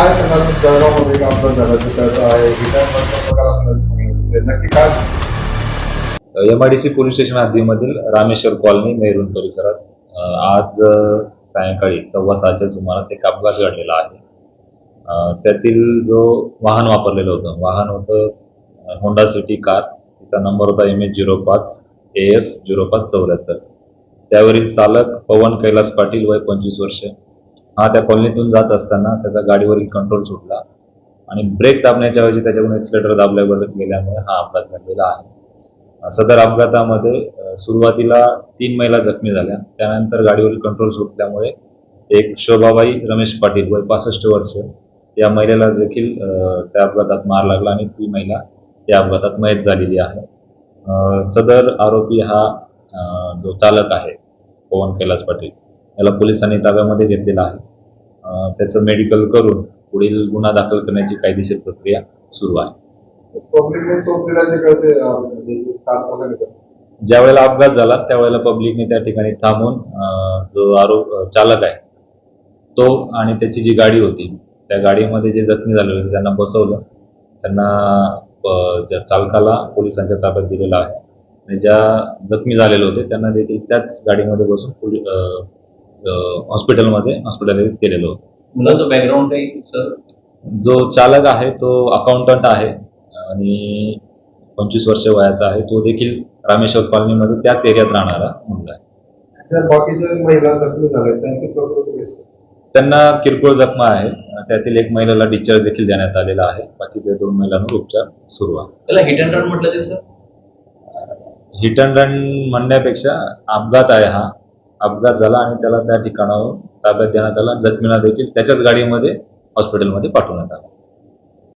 काय सांगाल? जळगावमध्ये एक अपघात झाला तर त्याचा आहे रिटायरमेंटचा प्रकार असणार नक्की काय एमआयडीसी पोलीस स्टेशन हद्दीमधील रामेश्वर कॉलनी मेहरून परिसरात आज सायंकाळी सव्वा सहाच्या सुमारास एक अपघात घडलेला आहे. त्यातील जो वाहन वापरलेलं होतं वाहन होतं होंडा सिटी कार तिचा नंबर होता एम एच झिरो पाच ए एस झिरो पाच चौऱ्याहत्तर. त्यावरील चालक पवन कैलास पाटील वय पंचवीस वर्ष. हा त्या कॉलनीतून जात असताना त्याचा गाडीवरील कंट्रोल सुटला. आणि ब्रेक दाबण्याच्या ऐवजी त्याच्याकडून एक्सिलेटर दाबल्यावर गेल्यामुळे हा अपघात घडलेला आहे. सदर अपघातामध्ये सुरुवातीला तीन महिला जखमी झाल्या. त्यानंतर गाडीवरील कंट्रोल सुटल्यामुळे एक शोभाबाई रमेश पाटील वय पासष्ट वर्ष या महिलेला देखील त्या अपघातात मार लागला आणि ती महिला या अपघातात मयत झालेली आहे. सदर आरोपी हा जो चालक आहे पवन कैलास पाटील याला पोलिसांनी ताब्यामध्ये घेतलेला आहे. त्याचं मेडिकल करून पुढील गुन्हा दाखल करण्याची कायदेशीर प्रक्रिया सुरू आहे. पब्लिक चौकीला जे कळते कार चालक ज्या वेळेला अपघात झाला त्यावेळेला पब्लिकने त्या ठिकाणी थांबून जो आरोप चालक आहे तो आणि त्याची जी गाडी होती त्या गाडीमध्ये जे जखमी झाले होते त्यांना बसवलं. त्यांना ज्या चालकाला पोलिसांच्या ताब्यात दिलेला आहे. आणि ज्या जखमी झालेले होते त्यांना देखील त्याच गाडीमध्ये बसून हॉस्पिटलमध्ये हॉस्पिटलाइज केलेलं होतं. मुलाचं बॅकग्राऊंड काही सर जो चालक आहे तो अकाउंटंट आहे आणि पंचवीस वर्ष वयाचा आहे. तो देखील रामेश्वर कॉलनीमध्ये त्याच एरियात राहणारा मुलगा आहे. त्यांना किरकोळ जखमा आहेत. त्यातील एक महिलेला डिस्चार्ज देखील देण्यात आलेला आहे. बाकीच्या दोन महिलांवर उपचार सुरू आहे त्याला हिट अँड रन म्हटलं हिट अँड रन म्हणण्यापेक्षा अपघात आहे हा. अपघात झाला आणि त्याला त्या ठिकाणावर ताब्यात देण्यात आला. जखमीला देखील त्याच्याच गाडीमध्ये हॉस्पिटलमध्ये पाठवण्यात आलं.